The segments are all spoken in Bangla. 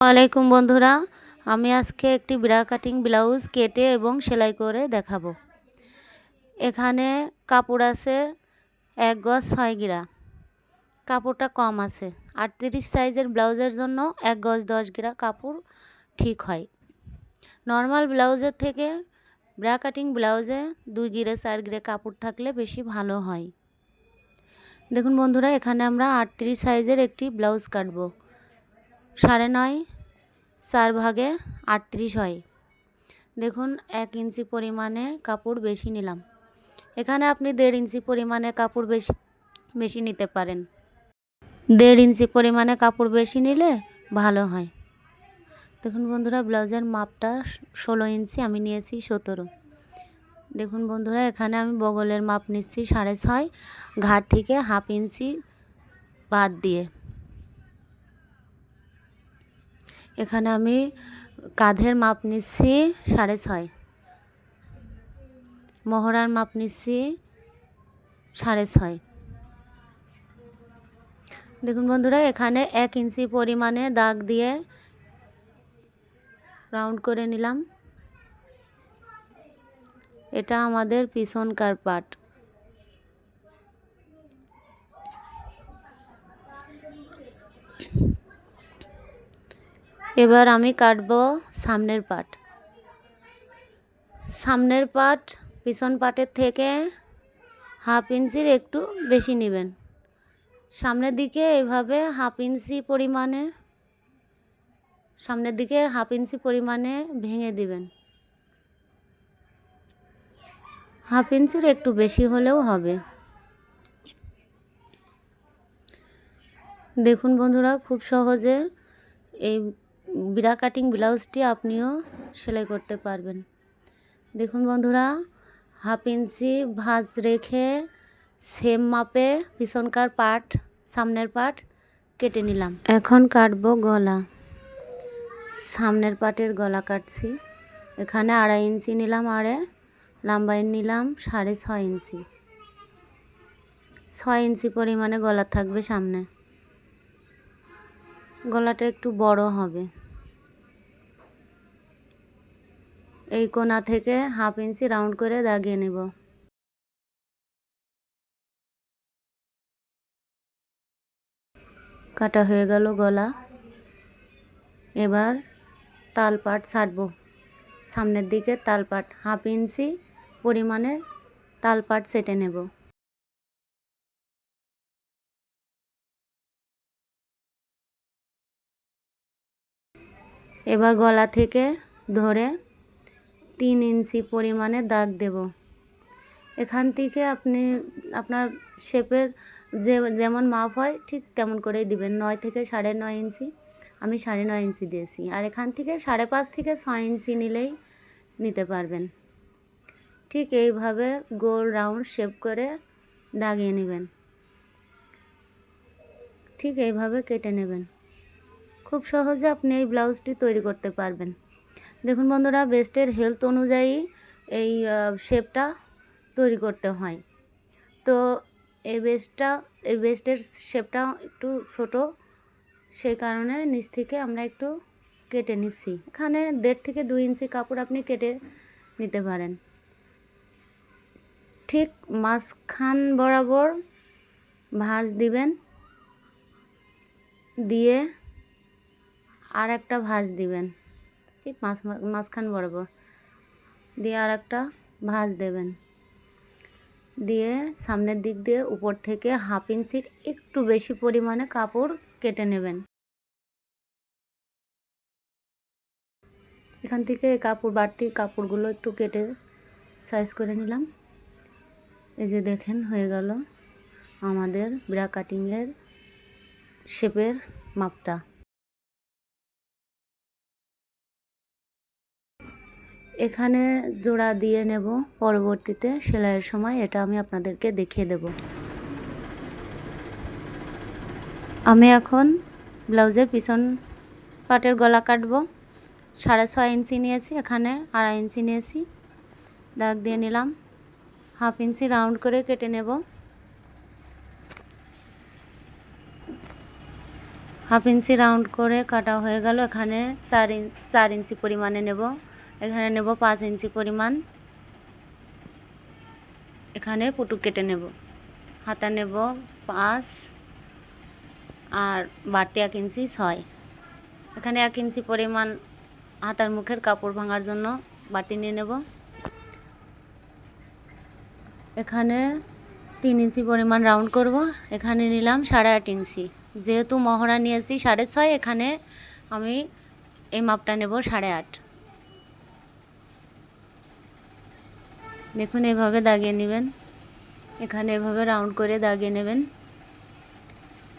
ওয়ালাইকুম বন্ধুরা, আমি আজকে একটি ব্রা কাটিং ব্লাউজ কেটে এবং সেলাই করে দেখাবো। এখানে কাপড় আছে এক গজ ছয় গিরা। কাপড়টা কম আছে, আটত্রিশ সাইজের ব্লাউজের জন্য এক গজ দশ গিরা কাপড় ঠিক হয়। নর্মাল ব্লাউজের থেকে ব্রা কাটিং ব্লাউজে দুই গিরে, চার গিরে কাপড় থাকলে বেশি ভালো হয়। দেখুন বন্ধুরা, এখানে আমরা আটত্রিশ সাইজের একটি ব্লাউজ কাটবো। সাড়ে নয়, চার ভাগে আটত্রিশ হয়। দেখুন, এক ইঞ্চি পরিমাণে কাপড় বেশি নিলাম। এখানে আপনি দেড় ইঞ্চি পরিমাণে কাপড় বেশি বেশি নিতে পারেন। দেড় ইঞ্চি পরিমাণে কাপড় বেশি নিলে ভালো হয়। দেখুন বন্ধুরা, ব্লাউজের মাপটা ষোলো ইঞ্চি, আমি নিয়েছি সতেরো। দেখুন বন্ধুরা, এখানে আমি বগলের মাপ নিচ্ছি সাড়ে ছয়, ঘাট থেকে হাফ ইঞ্চি বাদ দিয়ে। এখানে আমি কাঁধের মাপ নিচ্ছি সাড়ে ছয়। মহড়ার মাপ নিচ্ছি সাড়ে ছয়। দেখুন বন্ধুরা, এখানে এক ইঞ্চি পরিমাণে দাগ দিয়ে রাউন্ড করে নিলাম। এটা আমাদের পিছনকার পাট এবার আমি কাটব সামনের পাট। সামনের পাট পিছন পাটের থেকে হাফ ইঞ্চির একটু বেশি নেবেন। সামনের দিকে এভাবে হাফ ইঞ্চি পরিমাণে, সামনের দিকে হাফ ইঞ্চি পরিমাণে ভেঙে দিবেন। হাফ ইঞ্চির একটু বেশি হলেও হবে। দেখুন বন্ধুরা, খুব সহজে এই বিরা কাটিং ব্লাউজটি আপনিও সেলাই করতে পারবেন। দেখুন বন্ধুরা, হাফ ইঞ্চি ভাঁজ রেখে সেম মাপে পিছনকার পাট, সামনের পাট কেটে নিলাম। এখন কাটবো গলা। সামনের পাটের গলা কাটছি। এখানে আড়াই ইঞ্চি নিলাম আড়ে, লাম্বাই নিলাম সাড়ে ছয় ইঞ্চি। ছয় ইঞ্চি পরিমাণে গলা থাকবে সামনে। গলাটা একটু বড় হবে। এই কোনা থেকে হাফ ইঞ্চি রাউন্ড করে দাগিয়ে নেব। কাটা হয়ে গেল গলা। এবার তালপাট ছাড়বো। সামনের দিকে তালপাট হাফ ইঞ্চি পরিমাণে তালপাট সেটে নেব। এবার গলা থেকে ধরে তিন ইঞ্চি পরিমাণে দাগ দেব। এখান থেকে আপনি আপনার শেপের যে, যেমন মাপ হয় ঠিক তেমন করেই দিবেন। নয় থেকে সাড়ে নয় ইঞ্চি। আমি সাড়ে নয় ইঞ্চি দিয়েছি। আর এখান থেকে সাড়ে পাঁচ থেকে ছয় ইঞ্চি নিলেই নিতে পারবেন। ঠিক এইভাবে গোল রাউন্ড শেপ করে দাগিয়ে নেবেন। ঠিক এইভাবে কেটে নেবেন। খুব সহজে আপনি এই ব্লাউজটি তৈরি করতে পারবেন। দেখুন বন্ধুরা, বেস্টের হেলথ অনুযায়ী এই শেপটা তৈরি করতে হয়। তো এই বেস্টটা, এই বেস্টের শেপটা একটু ছোট, সেই কারণে নিচ থেকে আমরা একটু কেটে নিচ্ছি। এখানে দেড় থেকে দুই ইঞ্চি কাপড় আপনি কেটে নিতে পারেন। ঠিক মাঝখান বরাবর ভাঁজ দিবেন, দিয়ে আর একটা ভাঁজ দিবেন। ঠিক মাছ, মাঝখান বরাবর। দিয়ে আর একটা ভাঁজ দেবেন। দিয়ে সামনের দিক দিয়ে উপর থেকে হাফ ইঞ্চির একটু বেশি পরিমাণে কাপড় কেটে নেবেন। এখান থেকে কাপড়, বাড়তি কাপড়গুলো একটু কেটে সাইজ করে নিলাম। এই যে দেখেন, হয়ে গেল আমাদের ব্রা কাটিংয়ের শেপের মাপটা। এখানে জোড়া দিয়ে নেব, পরবর্তীতে সেলাইয়ের সময় এটা আমি আপনাদেরকে দেখিয়ে দেব। আমি এখন ব্লাউজের পিছন পাটের গলা কাটবো। সাড়ে ছয় ইঞ্চি নিয়েছি, এখানে আড়াই ইঞ্চি নিয়েছি। দাগ দিয়ে নিলাম। হাফ ইঞ্চি রাউন্ড করে কেটে নেব। হাফ ইঞ্চি রাউন্ড করে কাটা হয়ে গেল, এখানে চার ইঞ্চ চার ইঞ্চি পরিমাণে নেব। এখানে নেব পাঁচ ইঞ্চি পরিমাণ। এখানে পুটু কেটে নেব। হাতা নেব পাঁচ আর বাড়তি এক ইঞ্চি ছয়। এখানে এক ইঞ্চি পরিমাণ হাতার মুখের কাপড় ভাঙার জন্য বাটি নিয়ে নেব। এখানে তিন ইঞ্চি পরিমাণ রাউন্ড করব। এখানে নিলাম সাড়ে আট ইঞ্চি। যেহেতু মহড়া নিয়েছি সাড়ে ছয়, এখানে আমি এই মাপটা নেব সাড়ে আট। দেখুন, এভাবে দাগিয়ে নেবেন। এখানে এভাবে রাউন্ড করে দাগিয়ে নেবেন।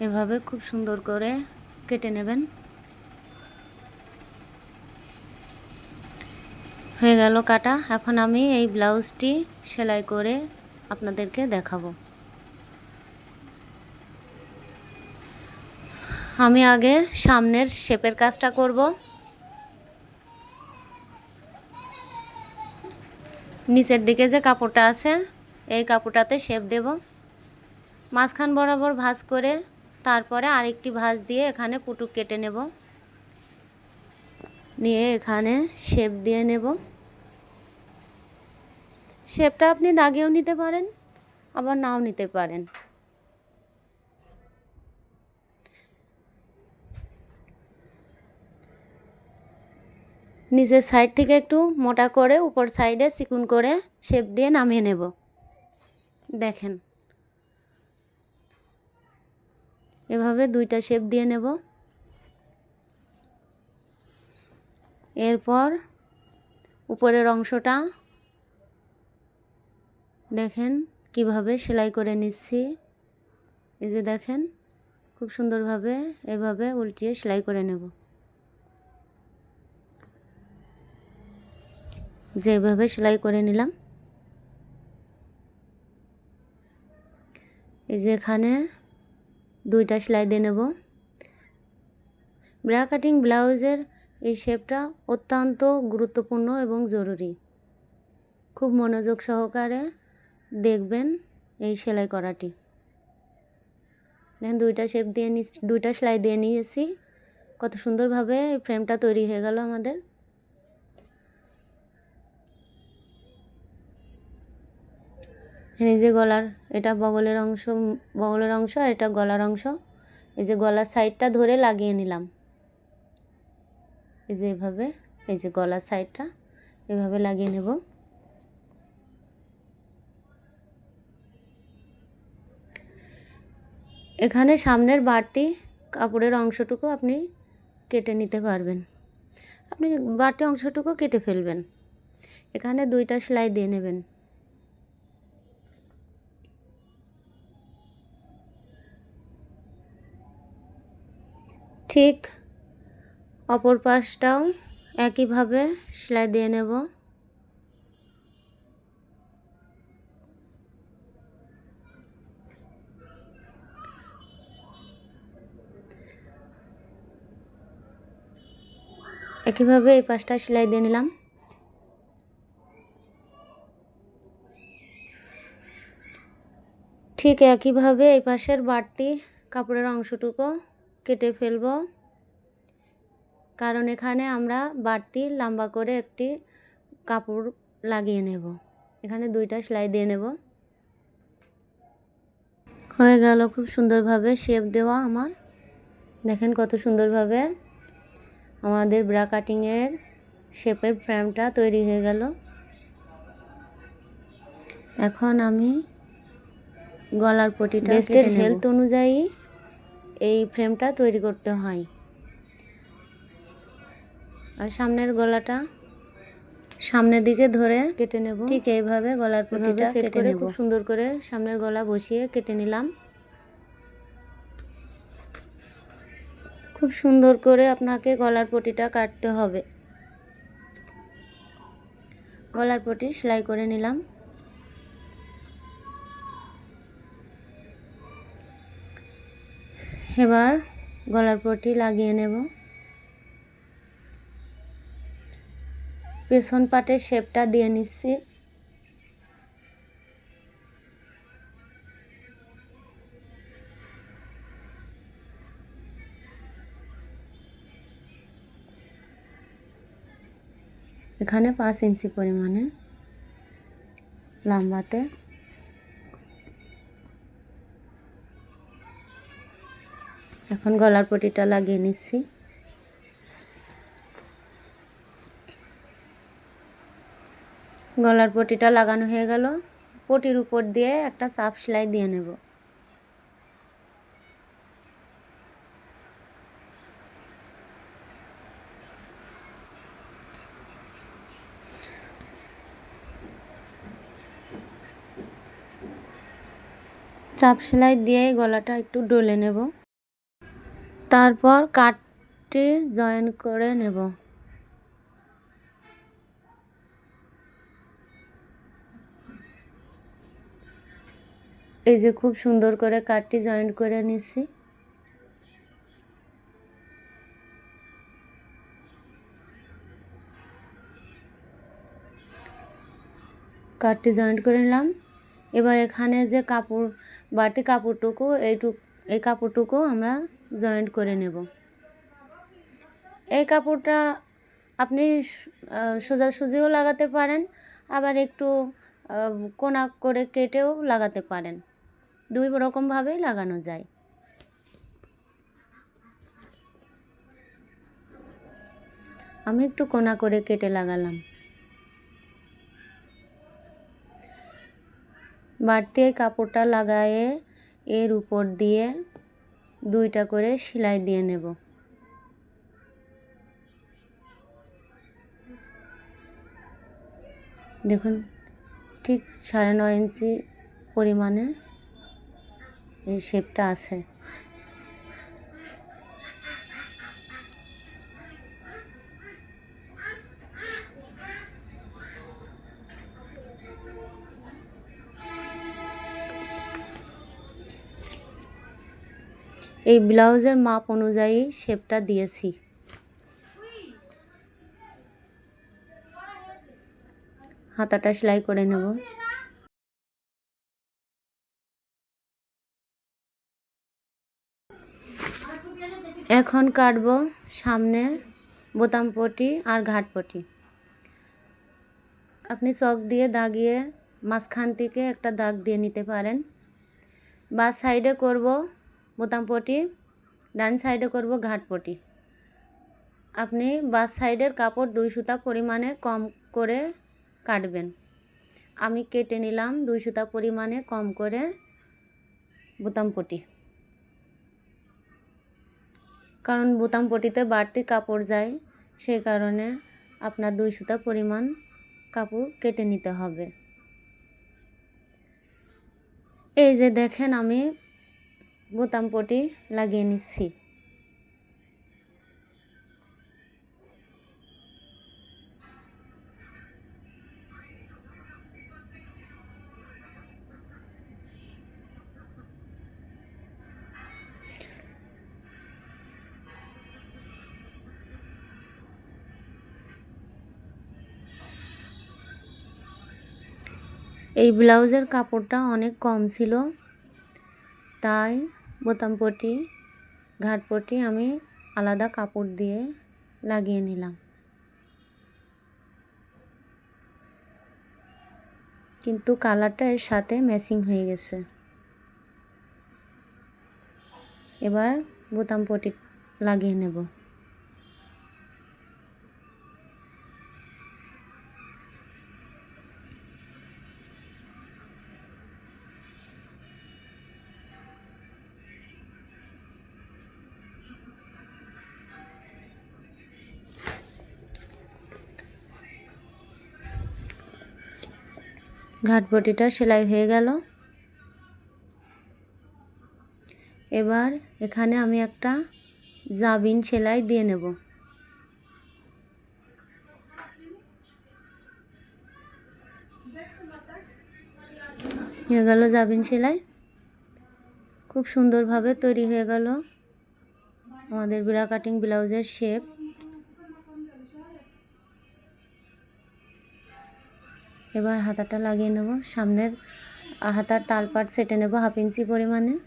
এভাবে খুব সুন্দর করে কেটে নেবেন। হয়ে গেল কাটা। এখন আমি এই ব্লাউজটি সেলাই করে আপনাদেরকে দেখাবো। আমি আগে সামনের শেপের কাজটা করব। নিচের দিকে যে কাপড়টা আছে, এই কাপড়টাতে শেপ দেব। মাঝখান বরাবর ভাঁজ করে তারপরে আরেকটি ভাঁজ দিয়ে এখানে পুটুক কেটে নেব। নিয়ে এখানে শেপ দিয়ে নেব। শেপটা আপনি দাগিয়েও নিতে পারেন, আবার নাও নিতে পারেন। নিচের সাইড থেকে একটু মোটা করে উপর সাইডে চিকুন করে শেপ দিয়ে নামিয়ে নেব। দেখেন। এভাবে দুইটা শেপ দিয়ে নেব। এরপর উপরের অংশটা দেখেন কীভাবে সেলাই করে নিচ্ছি। এই যে দেখেন, খুব সুন্দরভাবে এভাবে উল্টিয়ে সেলাই করে নেব। যেভাবে সেলাই করে নিলাম। এই যে এখানে দুইটা সেলাই দিয়ে নেব। ব্রা কাটিং ব্লাউজের এই শেপটা অত্যন্ত গুরুত্বপূর্ণ এবং জরুরি। খুব মনোযোগ সহকারে দেখবেন এই সেলাই করাটি। দেখেন, দুইটা শেপ দিয়ে নি দুইটা সেলাই দিয়ে নিয়েছি। কত সুন্দরভাবে এই ফ্রেমটা তৈরি হয়ে গেল আমাদের। এই যে গলার, এটা বগলের অংশ বগলের অংশ আর এটা গলার অংশ। এই যে গলার সাইডটা ধরে লাগিয়ে নিলাম। এই যে এভাবে, এই যে গলার সাইডটা এভাবে লাগিয়ে নেব। এখানে সামনের বাড়তি কাপড়ের অংশটুকু আপনি কেটে নিতে পারবেন। আপনি বাড়তি অংশটুকু কেটে ফেলবেন। এখানে দুইটা সেলাই দিয়ে নেবেন। ঠিক অপর পাশটাও একইভাবে সেলাই দিয়ে নেব। একইভাবে এই পাশটা সেলাই দিয়ে নিলাম। ঠিক একইভাবে এই পাশের বাড়তি কাপড়ের অংশটুকু কেটে ফেলব। কারণ এখানে আমরা বাড়তি লম্বা করে একটি কাপড় লাগিয়ে নেব। এখানে দুইটা সেলাই দিয়ে নেব। হয়ে গেল খুব সুন্দরভাবে শেপ দেওয়া আমার। দেখেন কত সুন্দরভাবে আমাদের ব্রা কাটিংয়ের শেপের ফ্রেমটা তৈরি হয়ে গেল। এখন আমি গলার পটিটা বেস্টের হেলথ অনুযায়ী এই ফ্রেমটা তৈরি করতে হয়। আর সামনের গলাটা সামনের দিকে ধরে কেটে নেব। ঠিক এইভাবে গলার পটিটা কেটে নেব। খুব সুন্দর করে সামনের গলা বসিয়ে কেটে নিলাম। খুব সুন্দর করে আপনাকে গলার পটিটা কাটতে হবে। গলার পটি সেলাই করে নিলাম। এবার গলার পটি লাগিয়ে নেব। পেছন পাটের শেপটা দিয়ে নিচ্ছি। এখানে পাঁচ ইঞ্চি পরিমাণে লাম্বাতে। এখন গলার পটিটা লাগিয়ে নিচ্ছি। গলার পটিটা লাগানো হয়ে গেল। পটির উপর দিয়ে একটা চাপ সেলাই দিয়ে নেব। চাপ সেলাই দিয়ে গলাটা একটু ডলে নেব। তারপর কাটটি জয়েন করে নেব। এই যে খুব সুন্দর করে কাটটি জয়েন্ট করে নিছি। কাটটি জয়েন্ট করে নিলাম। এবার এখানে যে কাপড়, বাড়তি কাপড়টুকু, এইটুক, এই কাপড়টুকু আমরা জয়েন্ট করে নেব। এই কাপড়টা আপনি সোজাসুজিও লাগাতে পারেন, আবার একটু কোনা করে কেটেও লাগাতে পারেন। দুই রকমভাবেই লাগানো যায়। আমি একটু কোনা করে কেটে লাগালাম। বাড়তি এই কাপড়টা লাগায়ে এর উপর দিয়ে দুইটা করে সেলাই দিয়ে নেব। দেখুন, ঠিক সাড়ে নয় ইঞ্চি পরিমাণে এই শেপটা আছে। এই ব্লাউজের মাপ অনুযায়ী শেপটা দিয়েছি। হাতাটা সেলাই করে নেব। এখন কাটব সামনে বোতাম পটি আর ঘাট পটি। আপনি চক দিয়ে দাগিয়ে মাঝখান থেকে একটা দাগ দিয়ে নিতে পারেন। বা সাইডে করব বোতাম পটি, ডান সাইডে করব ঘাট পটি। আপনি বাস সাইডের কাপড় দুই সুতা পরিমাণে কম করে কাটবেন। আমি কেটে নিলাম দুই সুতা পরিমাণে কম করে বোতাম পটি। কারণ বোতাম পটিতে বাড়তি কাপড় যায় সেই কারণে আপনার দুই সুতা পরিমাণ কাপড় কেটে নিতে হবে। এই যে দেখেন আমি বোতাম পটি লাগিয়ে নিচ্ছি। এই ব্লাউজের কাপড়টা অনেক কম ছিল। তাই বোতাম পটি, ঘাট পটি আমি আলাদা কাপড় দিয়ে লাগিয়ে নিলাম। কিন্তু কালারটা এর সাথে ম্যাচিং হয়ে গেছে। এবার বোতাম পটি লাগিয়ে নেব। ঘাটপটিটা সেলাই হয়ে গেল। এবার এখানে আমি একটা জাবিন সেলাই দিয়ে নেব। হয়ে গেল জাবিন সেলাই। খুব সুন্দরভাবে তৈরি হয়ে গেল। আমাদের বিড়া কাটিং ব্লাউজের শেপ এবার হাতাটা লাগিয়ে নেব। সামনের হাতার তালপাট সেটে নেব হাফ ইঞ্চি পরিমাণে।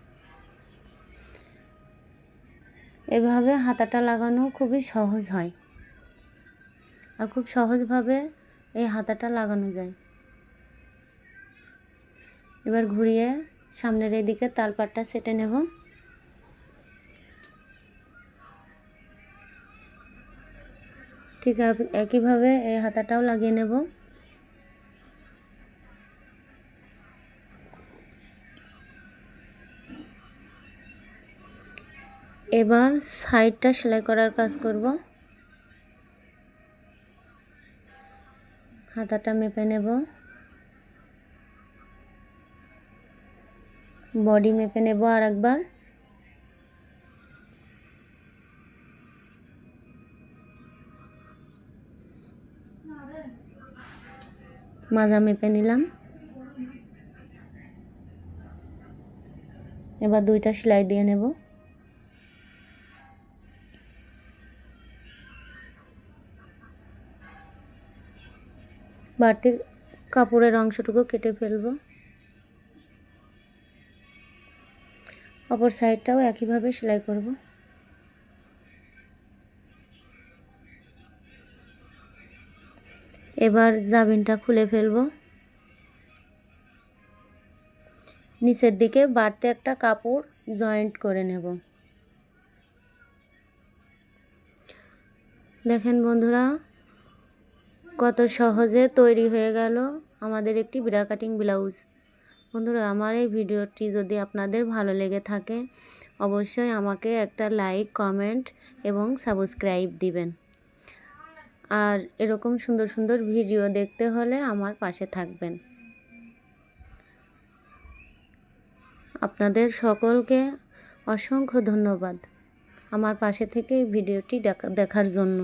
এভাবে হাতাটা লাগানো খুবই সহজ হয়। আর খুব সহজভাবে এই হাতাটা লাগানো যায়। এবার ঘুরিয়ে সামনের এদিকে তালপাটটা সেটে নেব। ঠিক একইভাবে এই হাতাটাও লাগিয়ে নেব। এবার সাইডটা সেলাই করার কাজ করব। হাতাটা মেপে নেব। বডি মেপে নেব আর একবার মাজা মেপে নিলাম। এবার দুইটা সেলাই দিয়ে নেব। বাড়তি কাপড়ের অংশটুকু কেটে ফেলব। অপর সাইডটাও একইভাবে সেলাই করব। এবার জাবিনটা খুলে ফেলব। নিচের দিকে বাড়তে একটা কাপড় জয়েন্ট করে নেব। দেখেন বন্ধুরা কত সহজে তৈরি হয়ে গেল আমাদের একটি বিড়া কাটিং ব্লাউজ। বন্ধুরা, আমার এই ভিডিওটি যদি আপনাদের ভালো লেগে থাকে, অবশ্যই আমাকে একটা লাইক, কমেন্ট এবং সাবস্ক্রাইব দিবেন। আর এরকম সুন্দর সুন্দর ভিডিও দেখতে হলে আমার পাশে থাকবেন। আপনাদের সকলকে অসংখ্য ধন্যবাদ আমার পাশে থেকে এই ভিডিওটি দেখার জন্য।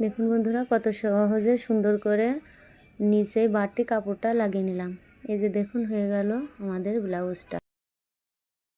দেখুন বন্ধুরা, কত সহজে সুন্দর করে নিচে বাড়তি কাপড়টা লাগিয়ে নিলাম। এই যে দেখুন, হয়ে গেল আমাদের ব্লাউজটা।